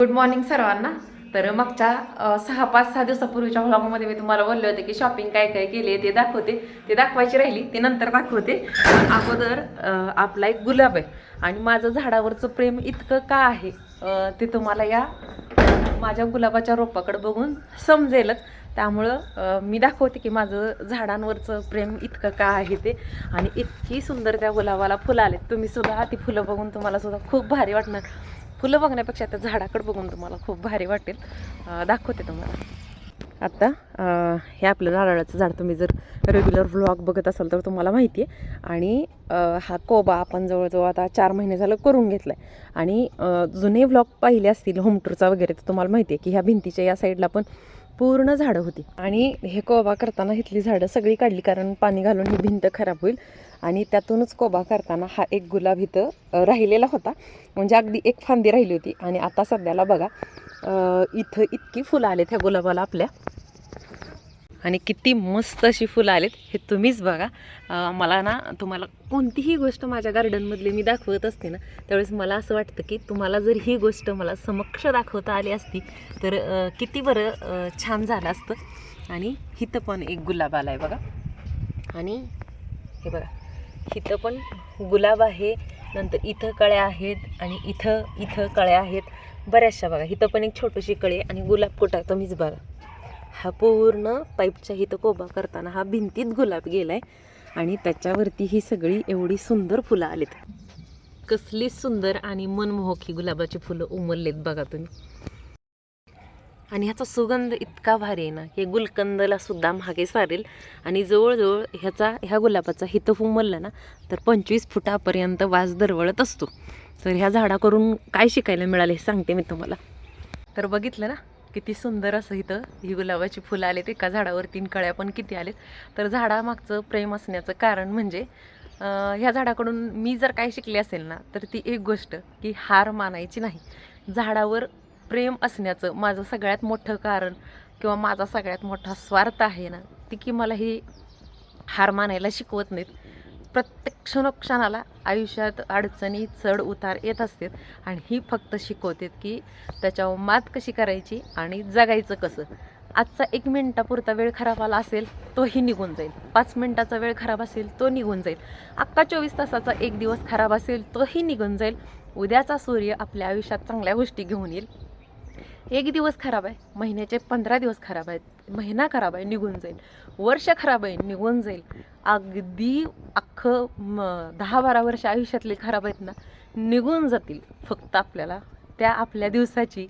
Good morning सर्वांना. तर मागच्या सहा पाच सहा दिवसापूर्वीच्या व्लॉगमध्ये मी तुम्हाला बोलले होते की शॉपिंग काय काय केली ते दाखवते. ते दाखवायची राहिली ते नंतर दाखवते. अगोदर आपला एक गुलाब आहे आणि माझं झाडावरचं प्रेम इतकं का आहे ते तुम्हाला या माझ्या गुलाबाच्या रोपाकडे बघून समजेलच. त्यामुळं मी दाखवते की माझं झाडांवरचं प्रेम इतकं का आहे ते. आणि इतकी सुंदर त्या गुलाबाला फुलं आलेत. तुम्ही सुद्धा ती फुलं बघून तुम्हाला सुद्धा खूप भारी वाटणार. फुलं बघण्यापेक्षा त्या झाडाकडे बघून तुम्हाला खूप भारी वाटेल. दाखवते तुम्हाला. आत्ता हे आपलं नारळाचं झाड तुम्ही जर रेग्युलर व्लॉग बघत असाल तर तुम्हाला माहिती आहे आणि हा कोबा आपण जवळजवळ आता चार महिने झालं करून घेतला आहे आणि जुने व्लॉग पाहिले असतील होम टूरचा वगैरे तर तुम्हाला माहिती आहे की ह्या भिंतीच्या या साईडला पण पूर्ण झाडं होती. आणि हे कोबा करताना इथली झाडं सगळी काढली कारण पाणी घालून ही भिंत खराब होईल. आणि त्यातूनच कोबा करताना हा एक गुलाब इथं राहिलेला होता. म्हणजे अगदी एक फांदी राहिली होती. आणि आता सध्याला बघा इथं इतकी फुलं आलेत ह्या गुलाबाला आपल्या. आणि किती मस्त अशी फुलं आलेत. हे तुम्हीच बघा. मला ना तुम्हाला कोणतीही गोष्ट माझ्या गार्डनमधली मी दाखवत असते ना त्यावेळेस मला असं वाटतं की तुम्हाला जर ही गोष्ट मला समक्ष दाखवता आली असती तर किती बरं छान झालं असतं. आणि इथं पण एक गुलाब आला आहे बघा. आणि हे बघा. इथं पण गुलाब आहे नंतर इथं कळ्या आहेत आणि इथं इथं कळ्या आहेत. बऱ्याचशा बघा इथं पण एक छोटीशी कळी आणि गुलाब कुठं तुम्हीच बघा. हा पूर्ण पाईपच्या इथं कोबा करताना हा भिंतीत गुलाब गेला आहे आणि त्याच्यावरती ही सगळी एवढी सुंदर फुलं आलीत. कसली सुंदर आणि मनमोहक ही गुलाबाची फुलं उमललेत बघा तुम्ही. आणि ह्याचा सुगंध इतका भारी आहे ना हे गुलकंदला सुद्धा मागे सारेल. आणि जवळजवळ ह्याचा ह्या गुलाबाचा हित उमलला ना तर पंचवीस फुटापर्यंत वास दरवळत असतो. तर ह्या झाडाकडून काय शिकायला मिळाले हे सांगते मी तुम्हाला. तर बघितलं ना किती सुंदर असं इथं ही गुलाबाची फुलं आलेत. एका झाडावर तीन कळ्या पण किती आलेत. तर झाडामागचं प्रेम असण्याचं कारण म्हणजे ह्या झाडाकडून मी जर काय शिकले असेल ना तर ती एक गोष्ट की हार मानायची नाही. झाडावर प्रेम असण्याचं माझं सगळ्यात मोठं कारण किंवा माझा सगळ्यात मोठा स्वार्थ आहे ना ती की मला ही हार मानायला शिकवत नाहीत. प्रत्येक क्षणोक्षणाला आयुष्यात अडचणी चढ उतार येत असतात आणि ही फक्त शिकवतात की त्याच्यावर मात कशी करायची आणि जगायचं कसं. आजचा एक मिनटापुरता वेळ खराब आला असेल तोही निघून जाईल. पाच मिनटाचा वेळ खराब असेल तो निघून जाईल. अख्खा चोवीस तासाचा एक दिवस खराब असेल तोही निघून जाईल. उद्याचा सूर्य आपल्या आयुष्यात चांगल्या गोष्टी घेऊन येईल. एक दिवस खराब आहे महिन्याचे पंधरा दिवस खराब आहेत महिना खराब आहे निघून जाईल. वर्ष खराब आहे निघून जाईल. अगदी अख्खं म दहा बारा वर्ष आयुष्यातले खराब आहेत ना निघून जातील फक्त आपल्याला. त्या आपल्या दिवसाची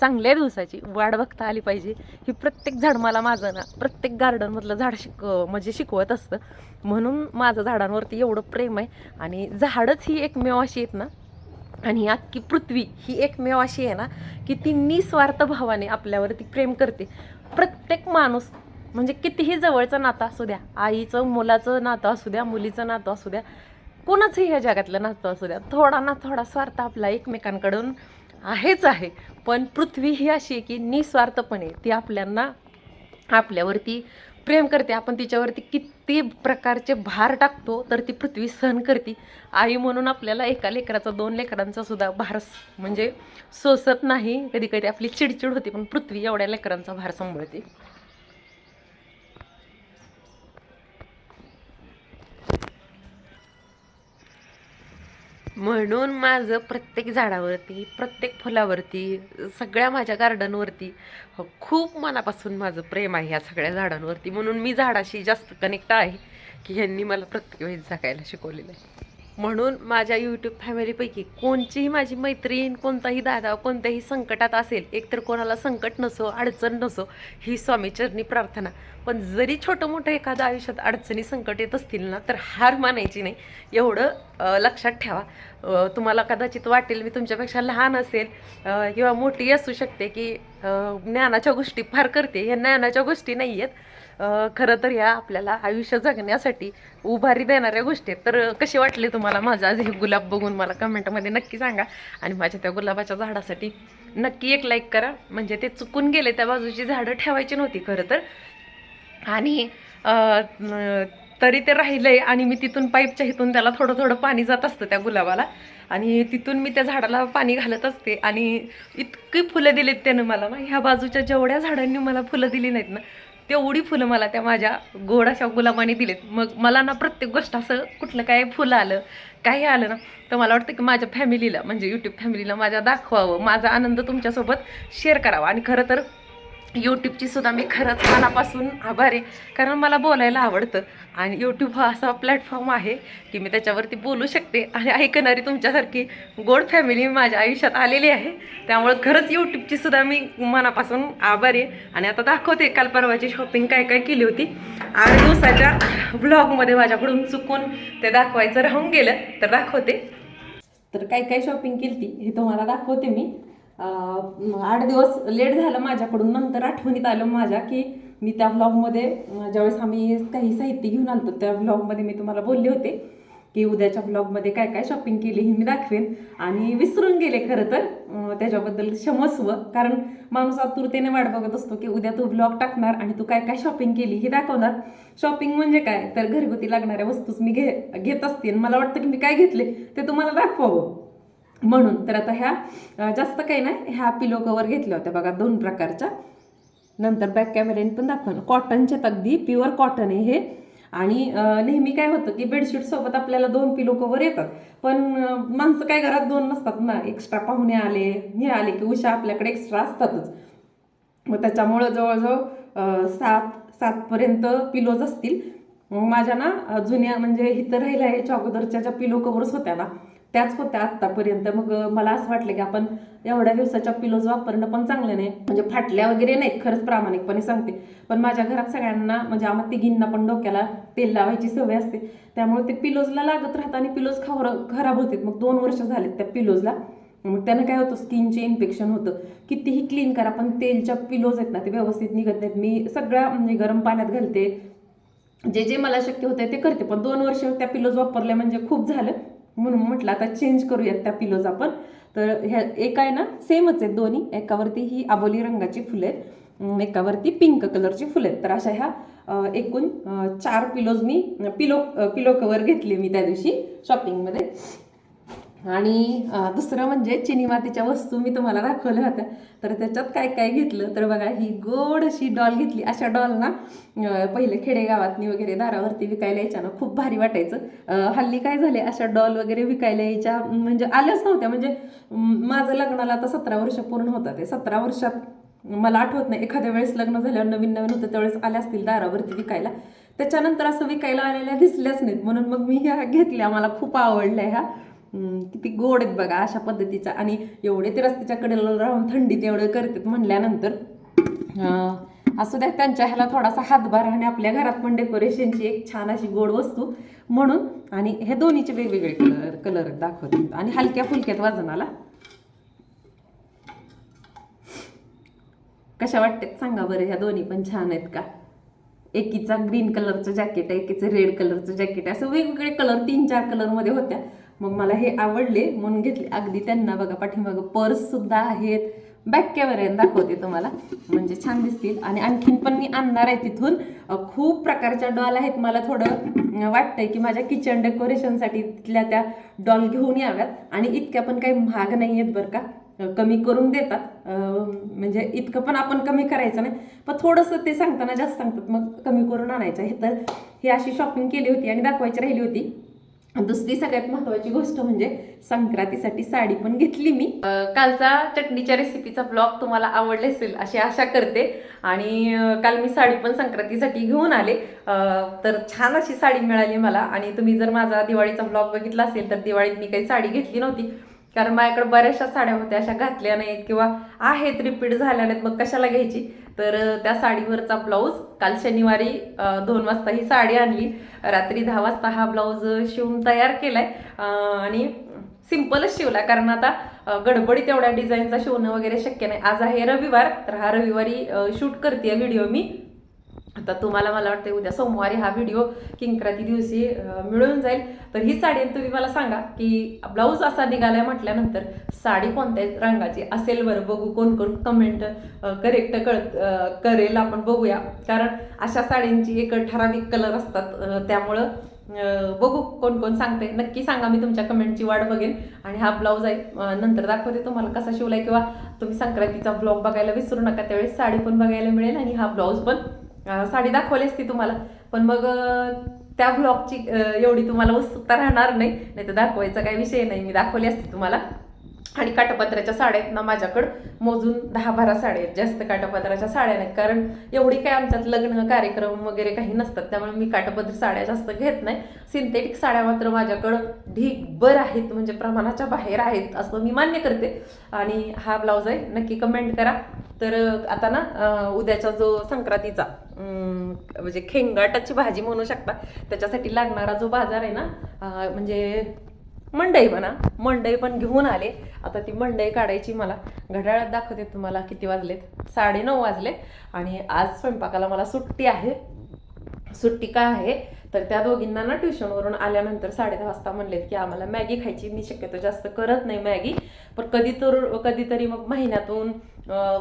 चांगल्या दिवसाची वाट बघता आली पाहिजे. ही प्रत्येक झाड मला माझं ना प्रत्येक गार्डनमधलं झाड शिक म्हणजे शिकवत असतं. म्हणून माझं झाडांवरती एवढं प्रेम आहे आणि झाडच ही एकमेव अशी आहेत ना आणि ही अख्खी पृथ्वी ही एकमेव अशी आहे ना की ती निस्वार्थ भावाने आपल्यावरती प्रेम करते. प्रत्येक माणूस म्हणजे कितीही जवळचं नातं असू द्या आईचं मुलाचं नातं असू द्या मुलीचं नातं असू द्या कोणाचंही ह्या जगातलं नातं असू द्या थोडा ना थोडा स्वार्थ आपला एकमेकांकडून आहेच आहे. पण पृथ्वी ही अशी आहे की निस्वार्थपणे ती आपल्यांना आपल्यावरती प्रेम करते आपण तिच्यावरती किती प्रकारचे भार टाकतो तर ती पृथ्वी सहन करते. आई म्हणून आपल्याला एका लेकराचा दोन लेकरांचा सुद्धा भार म्हणजे सोसत नाही. कधी कधी आपली चिडचिड होती पण पृथ्वी एवढ्या लेकरांचा भार सांभाळते. म्हणून माझं प्रत्येक झाडावरती प्रत्येक फुलावरती सगळ्या माझ्या गार्डनवरती खूप मनापासून माझं प्रेम आहे ह्या सगळ्या झाडांवरती. म्हणून मी झाडाशी जास्त कनेक्ट आहे की ह्यांनी मला प्रत्येक वेळेस जगायला शिकवलेलं आहे. म्हणून माझ्या यूट्यूब फॅमिलीपैकी कोणचीही माझी मैत्रीण कोणताही दादा कोणत्याही संकटात असेल एकतर कोणाला संकट नसो अडचण नसो ही स्वामीचरणी प्रार्थना. पण जरी छोटं मोठं एखादं आयुष्यात अडचणी संकट येत असतील ना तर हार मानायची नाही. एवढं लक्षात ठेवा. तुम्हाला कदाचित वाटेल मी तुमच्यापेक्षा लहान असेल किंवा मोठी असू शकते की ज्ञानाच्या गोष्टी फार करते. ह्या ज्ञानाच्या गोष्टी नाही आहेत. खरं तर ह्या आपल्याला आयुष्य जगण्यासाठी उभारी देणाऱ्या गोष्टी आहेत. तर कशी वाटली तुम्हाला माझं आज हे गुलाब बघून? मला कमेंटमध्ये नक्की सांगा. आणि माझ्या त्या गुलाबाच्या झाडासाठी नक्की एक लाईक करा. म्हणजे ते चुकून गेले त्या बाजूची झाडं ठेवायची नव्हती खरं तर. आणि तरी ते राहिलंय आणि मी तिथून पाईपच्या इथून त्याला थोडं थोडं पाणी जात असतं त्या गुलाबाला. आणि तिथून मी त्या झाडाला पाणी घालत असते. आणि इतकी फुलं दिलीत त्यानं मला. ना ह्या बाजूच्या जेवढ्या झाडांनी मला फुलं दिली नाहीत ना तेवढी फुलं मला त्या माझ्या गोड अशा गुलाबाने दिलेत. मग मला ना प्रत्येक गोष्ट असं कुठलं काय फुलं आलं काही आलं ना तर मला वाटतं की माझ्या फॅमिलीला म्हणजे यूट्यूब फॅमिलीला माझ्या दाखवावं. माझा आनंद तुमच्यासोबत शेअर करावा. आणि खरं तर यूट्यूबची सुद्धा मी खरंच मनापासून आभार आहे. कारण मला बोलायला आवडतं. आणि यूट्यूब हा असा प्लॅटफॉर्म आहे की मी त्याच्यावरती बोलू शकते आणि ऐकणारी तुमच्यासारखी गोड फॅमिली माझ्या आयुष्यात आलेली आहे. त्यामुळे खरंच यूट्यूबची सुद्धा मी मनापासून आभारी आहे. आणि आता दाखवते काल परवाची शॉपिंग काय काय केली होती. आठ दिवसाच्या ब्लॉगमध्ये माझ्याकडून चुकून ते दाखवायचं राहून गेलं. तर दाखवते. तर काय काय शॉपिंग केली ती हे तुम्हाला दाखवते मी. आठ दिवस लेट झालं माझ्याकडून. नंतर आठवणीत आलं माझ्या की मी त्या व्लॉगमध्ये ज्यावेळेस आम्ही काही साहित्य घेऊन आलो त्या व्लॉगमध्ये मी तुम्हाला बोलले होते की उद्याच्या व्लॉगमध्ये काय काय शॉपिंग केली हे मी दाखवेन. आणि विसरून गेले खरं तर. त्याच्याबद्दल क्षमस्व. कारण माणूस आतुरतेने वाट बघत असतो की उद्या तू व्लॉग टाकणार आणि तू काय काय शॉपिंग केली हे दाखवणार. शॉपिंग म्हणजे काय? तर घरगुती लागणाऱ्या वस्तूच मी घे घेत असते. मला वाटतं की मी काय घेतले ते तुम्हाला दाखवावं. म्हणून. तर आता ह्या जास्त काही नाही ह्या पिलो कवर घेतल्या होत्या बघा दोन प्रकारच्या. नंतर बॅक कॅमेऱ्याने पण दाखवलं. कॉटनच्यात अगदी प्युअर कॉटन आहे हे. आणि नेहमी काय होतं की बेडशीटसोबत आपल्याला दोन पिलो कवर येतात. पण माणसं काय घरात दोन नसतात ना. एक्स्ट्रा पाहुणे आले हे आले की उषा आपल्याकडे एक्स्ट्रा असतातच. मग त्याच्यामुळं जवळजवळ सात सातपर्यंत पिलोज असतील. माझ्या ना जुन्या म्हणजे इथं राहिल्या याच्या अगोदरच्या ज्या पिलो कवर्स होत्या ना त्याच होत्या आत्तापर्यंत. मग मला असं वाटलं की आपण एवढ्या दिवसाच्या पिलोज वापरणं पण चांगलं नाही. म्हणजे फाटल्या वगैरे नाही खरंच प्रामाणिकपणे सांगते. पण माझ्या घरात सगळ्यांना म्हणजे आम्हा तिघींना पण डोक्याला तेल लावायची सवय असते. त्यामुळे ते पिलोजला लागत राहतं आणि पिलोज खवर खराब होते मग दोन वर्ष झालेत त्या पिलोजला मग त्यानं काय होतं स्किनचे इन्फेक्शन होतं. कितीही क्लीन करा पण तेलच्या पिलोज आहेत ना ते व्यवस्थित निघत नाहीत. मी सगळ्या म्हणजे गरम पाण्यात घालते. जे जे मला शक्य होतं ते करते. पण दोन वर्ष त्या पिलोज वापरल्या म्हणजे खूप झालं. म्हणून म्हटलं आता चेंज करूयात त्या पिलोज आपण. तर ह्या एका आहे ना सेमच आहेत दोन्ही. एकावरती ही आबोली रंगाची फुलं आहेत. एकावरती पिंक कलरची फुलं आहेत. तर अशा ह्या एकूण चार पिलोज मी पिलो पिलो कवर घेतले मी त्या दिवशी शॉपिंगमध्ये आणि दुसरं म्हणजे चिनी मातीच्या वस्तू मी तुम्हाला दाखवल्या होत्या. तर त्याच्यात काय काय घेतलं? तर बघा ही गोड अशी डॉल घेतली. अशा डॉल ना पहिले खेडेगावातनी वगैरे दारावरती विकायला यायच्या ना खूप भारी वाटायचं. हल्ली काय झाले अशा डॉल वगैरे विकायला यायच्या म्हणजे आल्याच नव्हत्या. म्हणजे माझं लग्नाला आता सतरा वर्ष पूर्ण होतं ते सतरा वर्षात मला आठवत नाही एखाद्या वेळेस लग्न झाल्यावर नवीन नवीन होतं त्यावेळेस आल्या असतील दारावरती विकायला. त्याच्यानंतर असं विकायला आलेल्या दिसल्याच नाहीत. म्हणून मग मी ह्या घेतल्या मला खूप आवडल्या ह्या. किती गोड आहेत बघा अशा पद्धतीचा. आणि एवढे ते रस्त्याच्या कडेला राहून थंडीत एवढं करतात म्हणल्यानंतर असू द्या त्यांच्या ह्याला थोडासा हातभार आणि आपल्या घरात पण डेकोरेशनची एक छान अशी गोड वस्तू म्हणून. आणि हे दोन्हीचे वेगवेगळे कलर कलर दाखवते आणि हलक्या फुलक्यात वजनाला. कशा वाटतात? सांगा बरं ह्या दोन्ही पण छान आहेत का? एकीचा ग्रीन कलरचं जॅकेट आहे एकीचं रेड कलरचं जॅकेट आहे. असं वेगवेगळे कलर तीन चार कलरमध्ये होत्या. मग मला हे आवडले म्हणून घेतले. अगदी त्यांना बघा पाठीमागं पर्ससुद्धा आहेत. बॅक कॅमेऱ्याने दाखवते तुम्हाला. म्हणजे छान दिसतील. आणि आणखीन पण मी आणणार आहे तिथून. खूप प्रकारच्या डॉल आहेत. मला थोडं वाटतंय की माझ्या किचन डेकोरेशनसाठी तिथल्या त्या डॉल घेऊन याव्यात. आणि इतक्या पण काही महाग नाही आहेत बरं का. कमी करून देतात. म्हणजे इतकं पण आपण कमी करायचं नाही. पण थोडंसं ते सांगताना जास्त सांगतात. मग कमी करून आणायचं. हे तर ही अशी शॉपिंग केली होती आणि दाखवायची राहिली होती. दुसरी सगळ्यात महत्त्वाची गोष्ट म्हणजे संक्रांतीसाठी साडी पण घेतली मी. कालचा चटणीच्या रेसिपीचा ब्लॉग तुम्हाला आवडले असेल अशी आशा करते. आणि काल मी साडी पण संक्रांतीसाठी घेऊन आले. तर छान अशी साडी मिळाली मला. आणि तुम्ही जर माझा दिवाळीचा ब्लॉग बघितला असेल तर दिवाळीत मी काही साडी घेतली नव्हती. कारण माझ्याकडे बऱ्याचशा साड्या होत्या अशा घातल्या नाहीत किंवा आहेत रिपीट झाल्या नाहीत मग कशाला घ्यायची? तर त्या साडीवरचा ब्लाऊज काल शनिवारी दोन वाजता ही साडी आणली. रात्री दहा वाजता हा ब्लाऊज शिवून तयार केलाय. आहे आणि सिम्पलच शिवला कारण आता गडबडीत एवढ्या डिझाईनचा शिवणं वगैरे शक्य नाही. आज आहे रविवार तर हा रविवारी शूट करते व्हिडिओ मी. आता तुम्हाला मला वाटतं उद्या सोमवारी हा व्हिडिओ किंक्राती दिवशी मिळून जाईल. तर ही साडी तुम्ही मला सांगा की ब्लाऊज असा निघालाय म्हटल्यानंतर साडी कोणत्या रंगाची असेल बरं? बघू कोण कोण कमेंट करेक्ट कळ करेल. आपण बघूया. कारण अशा साड्यांची एक ठराविक कलर असतात त्यामुळं बघू कोण कोण सांगते नक्की सांगा मी तुमच्या कमेंटची वाट बघेन. आणि हा ब्लाऊज आहे नंतर दाखवते तुम्हाला कसा शिवलाय किंवा तुम्ही संक्रांतीचा ब्लॉग बघायला विसरू नका. त्यावेळेस साडी पण बघायला मिळेल आणि हा ब्लाऊज पण साडी दाखवली असती तुम्हाला. पण मग त्या ब्लॉगची एवढी तुम्हाला उत्सुकता राहणार नाही. नाही तर दाखवायचा काही विषय नाही. मी दाखवली असते तुम्हाला. आणि काटपत्राच्या साड्या आहेत ना माझ्याकडं. मोजून दहा बारा साड्या आहेत. जास्त काटपत्राच्या साड्या नाहीत. कारण एवढी काय आमच्यात लग्न कार्यक्रम वगैरे काही नसतात. त्यामुळे मी काटपत्र साड्या जास्त घेत नाही. सिंथेटिक साड्या मात्र माझ्याकडं ढीकभर आहेत. म्हणजे प्रमाणाच्या बाहेर आहेत असं मी मान्य करते. आणि हा ब्लाऊज आहे. नक्की कमेंट करा. तर आता ना उद्याचा जो संक्रांतीचा म्हणजे खेंगाटाची भाजी म्हणू शकता त्याच्यासाठी लागणारा जो बाजार आहे ना म्हणजे मंडई म्हणा मंडई पण घेऊन आले. आता ती मंडई काढायची मला. घड्याळात दाखवते तुम्हाला किती वाजलेत. साडे नऊ वाजले आणि आज स्वयंपाकाला मला सुट्टी आहे. सुट्टी काय आहे? तर त्या दोघींना ना ट्युशनवरून आल्यानंतर साडे दहा वाजता म्हणलेत की आम्हाला मॅगी खायची. मी शक्यतो जास्त करत नाही मॅगी पण कधी तर कधीतरी मग महिन्यातून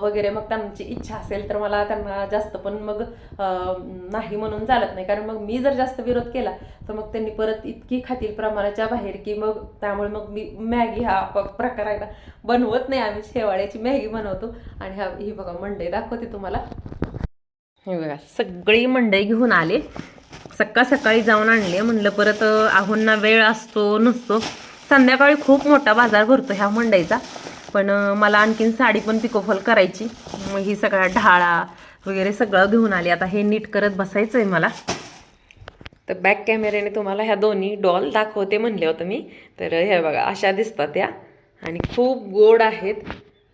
वगैरे मग त्यांची इच्छा असेल तर मला त्यांना जास्त पण मग नाही म्हणून चालत नाही. कारण मग मी जर जास्त विरोध केला तर मग त्यांनी परत इतकी खातील प्रमाणाच्या बाहेर की मग त्यामुळे मग मी मॅगी हा प्रकार आहे ना बनवत नाही. आम्ही शेवाळ्याची मॅगी बनवतो आणि हा ही बघा मंडई दाखवते तुम्हाला. हे बघा सगळी मंडई घेऊन आले. सकाळ सकाळी जाऊन आणले म्हणलं परत आहोंना वेळ असतो नसतो. संध्याकाळी खूप मोठा बाजार भरतो ह्या मंडईचा. पण मला आणखीन साडी पण पिकोफॉल करायची. मग ही सगळा ढाळा वगैरे सगळं घेऊन आली. आता हे नीट करत बसायचं आहे मला. तर बॅक कॅमेऱ्याने तुम्हाला ह्या दोन्ही डॉल दाखवते म्हणले होतं मी. तर हे बघा अशा दिसतात त्या. आणि खूप गोड आहेत.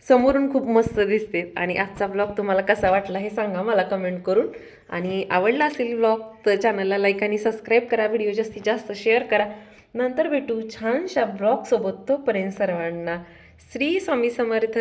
समोरून खूप मस्त दिसते. आणि आजचा ब्लॉग तुम्हाला कसा वाटला हे सांगा मला कमेंट करून. आणि आवडला असेल ब्लॉग तर चॅनलला लाईक आणि सबस्क्राईब करा. व्हिडिओ जास्तीत जास्त शेअर करा. नंतर भेटू छानशा ब्लॉगसोबत तोपर्यंत सर्वांना. श्री स्वामी समर्थ.